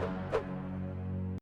Bye.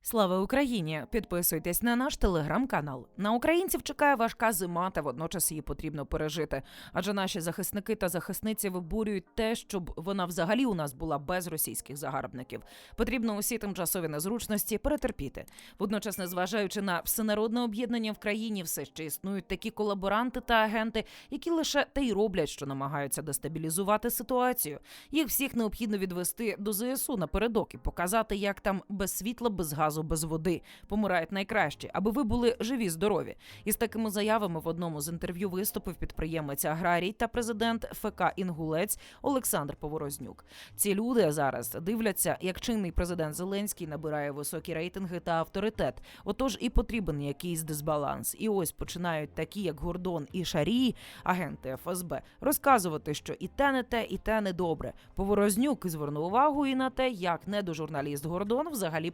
Слава Україні! Підписуйтесь на наш телеграм-канал. На українців чекає важка зима, та водночас її потрібно пережити. Адже наші захисники та захисниці виборюють те, щоб вона взагалі у нас була без російських загарбників. Потрібно усі тимчасові незручності перетерпіти. Водночас, незважаючи на всенародне об'єднання в країні, все ще існують такі колаборанти та агенти, які лише те й роблять, що намагаються дестабілізувати ситуацію. Їх всіх необхідно відвести до ЗСУ напередок і показати, як там без світла, без газу, без води помирають найкращі, аби ви були живі, здорові. І з такими заявами в одному з інтерв'ю виступив підприємець аграрій та президент ФК Інгулець Олександр Поворознюк. Ці люди зараз дивляться, як чинний президент Зеленський набирає високі рейтинги та авторитет. Отож і потрібен якийсь дисбаланс. І ось починають такі, як Гордон і Шарії, агенти ФСБ, розказувати, що і те не те, і те не добре. Поворознюк звернув увагу і на те, як недожурналіст Гордон взагалі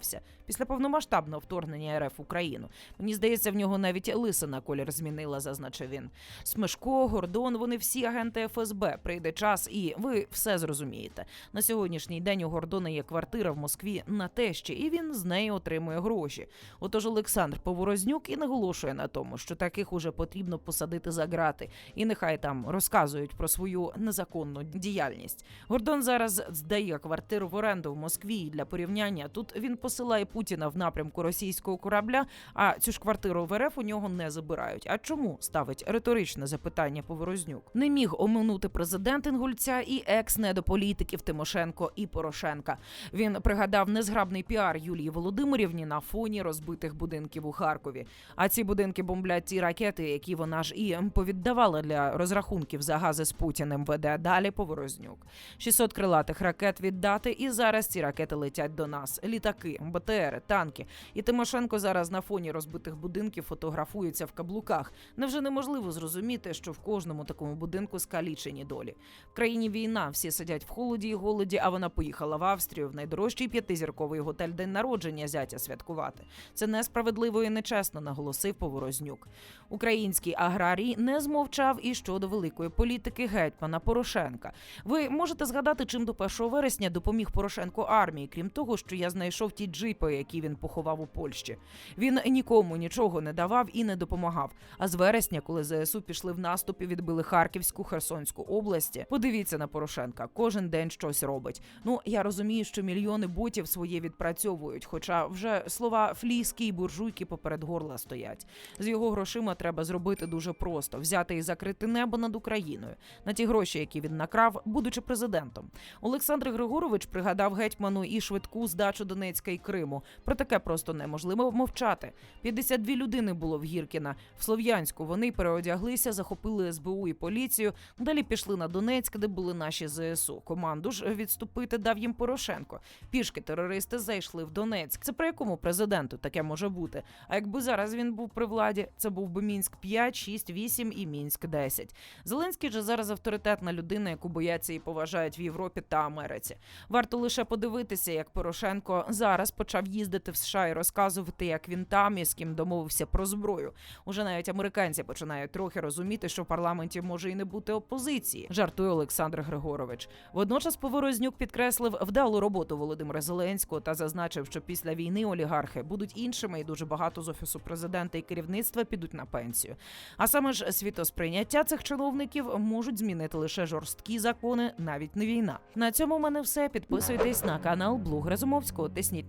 перефарбувався після повномасштабного вторгнення РФ в Україну. Мені здається, в нього навіть лисина колір змінила, зазначив він. Смешко, Гордон, вони всі агенти ФСБ. Прийде час, і ви все зрозумієте. На сьогоднішній день у Гордона є квартира в Москві на тещі, і він з неї отримує гроші. Отож, Олександр Поворознюк і наголошує на тому, що таких уже потрібно посадити за грати, і нехай там розказують про свою незаконну діяльність. Гордон зараз здає квартиру в оренду в Москві. І для порівняння тут він посилає Путіна в напрямку російського корабля. А цю ж квартиру в РФ у нього не забирають. А чому ставить риторичне запитання Поворознюк? Не міг оминути президент Інгульця і екс-недополітиків Тимошенко і Порошенка. Він пригадав незграбний піар Юлії Володимирівні на фоні розбитих будинків у Харкові. А ці будинки бомблять ті ракети, які вона ж і повіддавала для розрахунків за гази з Путіним. Веде далі Поворознюк. 600 крилатих ракет віддати, і зараз ці ракети летять до нас. Літаки, БТРи, танки. І Тимошенко зараз на фоні розбитих будинків фотографується в каблуках. Невже неможливо зрозуміти, що в кожному такому будинку скалічені долі? В країні війна, всі сидять в холоді і голоді, а вона поїхала в Австрію в найдорожчий п'ятизірковий готель день народження зятя святкувати. Це несправедливо і нечесно, наголосив Поворознюк. Український аграрій не змовчав і щодо великої політики гетьмана Порошенка. Ви можете згадати, чим до 1 вересня допоміг Порошенко армії, крім того, що я знайшов ті джипи, які він поховав у Польщі. Він нікому нічого не давав і не допомагав. А з вересня, коли ЗСУ пішли в наступ і відбили Харківську, Херсонську області, подивіться на Порошенка. Кожен день щось робить. Ну я розумію, що мільйони ботів своє відпрацьовують, хоча вже слова фліски і буржуйки поперед горла стоять. З його грошима треба зробити дуже просто: взяти і закрити небо над Україною на ті гроші, які він накрав, будучи президентом. Олександр Григорович пригадав гетьману і швидку здачу Донецька і Криму. Про таке просто неможливо мовчати. 52 людини було в Гіркіна. В Слов'янську вони переодяглися, захопили СБУ і поліцію. Далі пішли на Донецьк, де були наші ЗСУ. Команду ж відступити дав їм Порошенко. Пішки терористи зайшли в Донецьк. Це при якому президенту таке може бути? А якби зараз він був при владі, це був би Мінськ 5, 6, 8 і Мінськ 10. Зеленський же зараз авторитетна людина, яку бояться і поважають в Європі та Америці. Варто лише подивитися, як Порошенко зараз почав їздити в США і розказувати, як він там і з ким домовився про зброю. Уже навіть американці починають трохи розуміти, що в парламенті може і не бути опозиції. Жартує Олександр Григорович. Водночас Поворознюк підкреслив вдалу роботу Володимира Зеленського та зазначив, що після війни олігархи будуть іншими, і дуже багато з офісу президента і керівництва підуть на пенсію. А саме ж світосприйняття цих чиновників можуть змінити лише жорсткі закони, навіть не війна. На цьому в мене все. Підписуйтесь на канал Блог Разумовського, тисніть